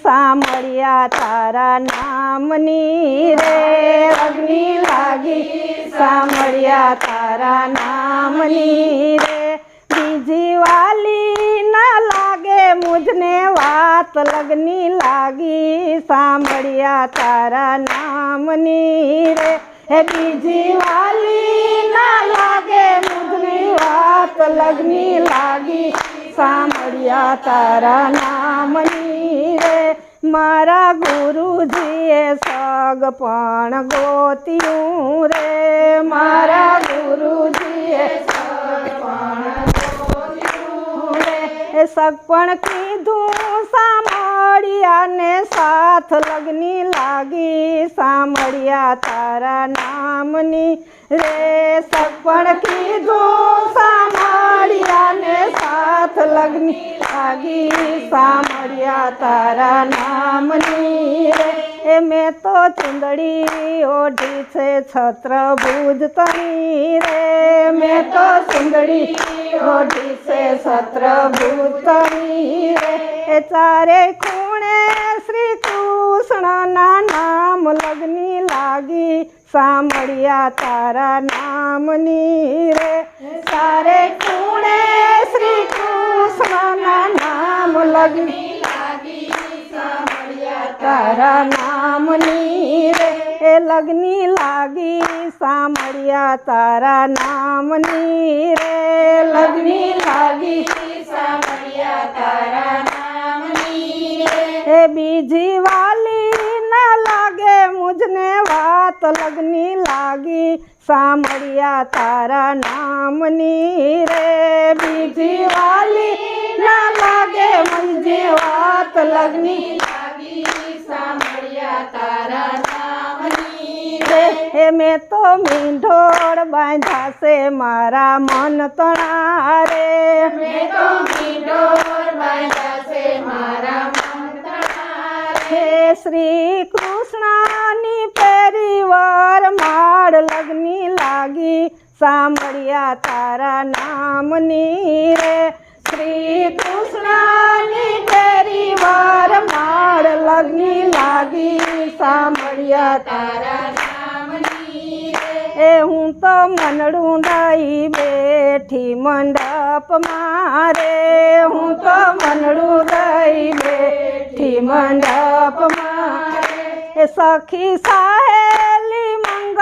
સાંભળ્યા તારા નામની રે અગ્નિ લાગી સાંભળ્યા તારા નામની રે બીજી વાલી ના લાગે મુજને વાત લગની લાગી સાંભળ્યા તારા નામની રે હે બીજી વાલી ના લાગે મુજની વાત લગની લાગી સાંભળ્યા તારા નામની રે મારા ગુરુજીએ સગ પણ ગોત્યું રે. મારા ગુરુજીએ સગ પણ કીધું સાંભળ્યા ને સાથ લગની લાગી સાંભળ્યા તારા નામની રે સગપણ કીધું સાંભળ્યા ને સાથ લગની લાગી સાંભળ્યા તારા નામની રે એ મેં તો ચુંદડી ઓઢી છે છત્ર ભુજ તની રે મેં તો ચુંદડી ઓઢી છે છત્ર ભુજ તની રે એ ચારે ખૂણે શ્રી કૃષ્ણના નામ લગની લાગી. સાંભળ્યા તારા નામની રે. સારે કુણે શ્રી કૃષ્ણના નામ લગની તારા નામની રે. એ લગની લાગી. સાંભળ્યા તારા નામની રે. લગની લાગી. સાંભળ્યા તારા સાંભળ્યા તારા નામની રે બીજી વાલી ના લાગે મુજને વાત લગની રે હે મેં તો મીંઢોળ બાંધ્યા છે મારા મન તણા રે મેં તો હે શ્રી કૃષ્ણની સાંભળ્યા તારા નામની રે. શ્રી કૃષ્ણની પરિવાર માળ લગની લાગી. સાંભળ્યા તારા એ હું તો મનડું દઈ બેઠી મંડપ મારે. હું તો મનડું દઈ બેઠી મંડપ મારે. એ સખી સાહેલી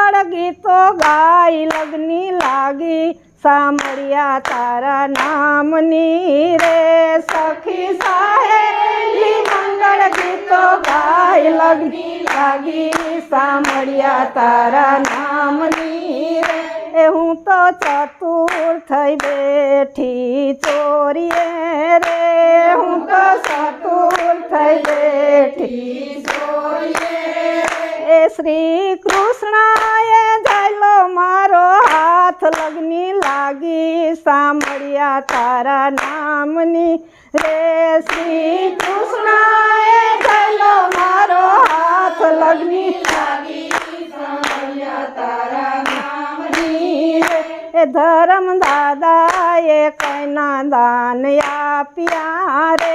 મંગળ ગીતો ગાઈ લગની લાગી સાંભળ્યા તારા નામની રે સખી સાહેલી મંગળ ગીતો ગાય લગની લાગી સાંભળ્યા તારા નામની રે એ હું તો ચતુર થઈ બેઠી ચોરીએ રે હું તો ચતુર થઈ બેઠી એ શ્રી કૃષ્ણએ જાયલો મારો હાથ લગની લાગી સાંભળ્યા તારા નામની રે શ્રી કૃષ્ણએ જાયલો મારો હાથ લગની લાગી સાંભળ્યા તારા નામની રે એ ધર્મ દાદાએ કૈના દાન આપ્યા રે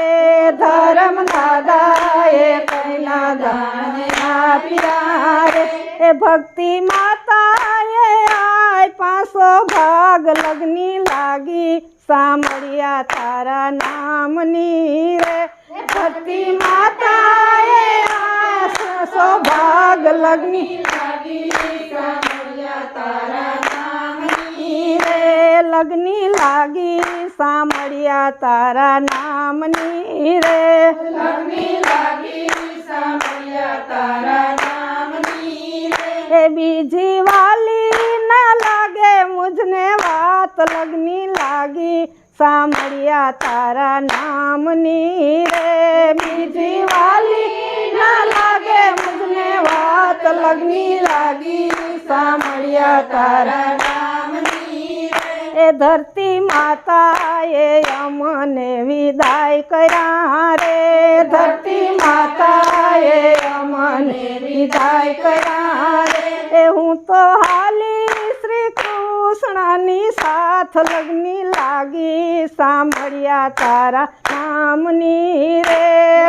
ધર્મ દાદાએ કૈના દાન આપ્યા રે એ ભક્તિ માતાએ આય પાસો ભાગ લગની લાગી સાંભળ્યા તારા નામની રે ભક્તિ માતાએ આય પાસો ભાગ લગની રે લગની લાગી સાંભળ્યા તારા નામની રે એ प्यास लगनी लागी। सामरिया तारा नाम नी रे। मीठी वाली ना लागे मुझने बात लगनी लागी। सामरिया तारा नाम नीरे ए धरती माता ये अमने विदाई करा रे। धरती माता ये अमने विदाई करा रे। ए हूँ तो हाली કૃષ્ણની સાથ લગ્ની લાગી, સાંભળ્યા તારા નામની રે.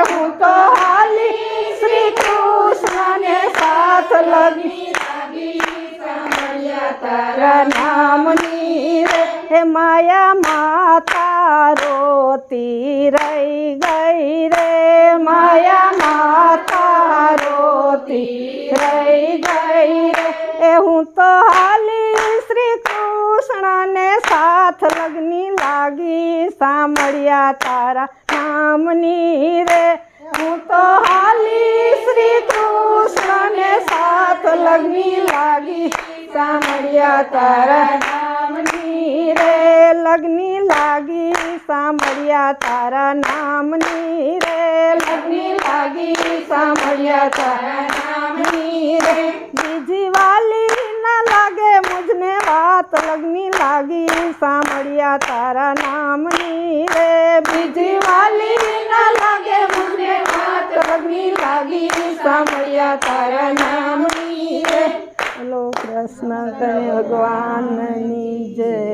હું તો હાલી શ્રી કૃષ્ણને સાથ લગ્ની લાગી, સાંભળ્યા તારા નામની રે. માયા મા સાંભળ્યા તારા નામની રે હું તો હાલી શ્રી કૃષ્ણને સાથ લગ્ની લાગી સાંભળ્યા તારા નામની રે લગ્ની લાગી સાંભળ્યા તારા નામની રે લગ્ની લાગી સાંભળ્યા તારા નામની રે બીજી વાલી ના લાગે મુજને વાત લગ્ની લાગી સાંભળ્યા તારા નામની રે. બીજી વાલી ના લાગે મને વાત લગની લાગી. સાંભળ્યા તારા નામની રે. બોલો કૃષ્ણ ભગવાનની જય.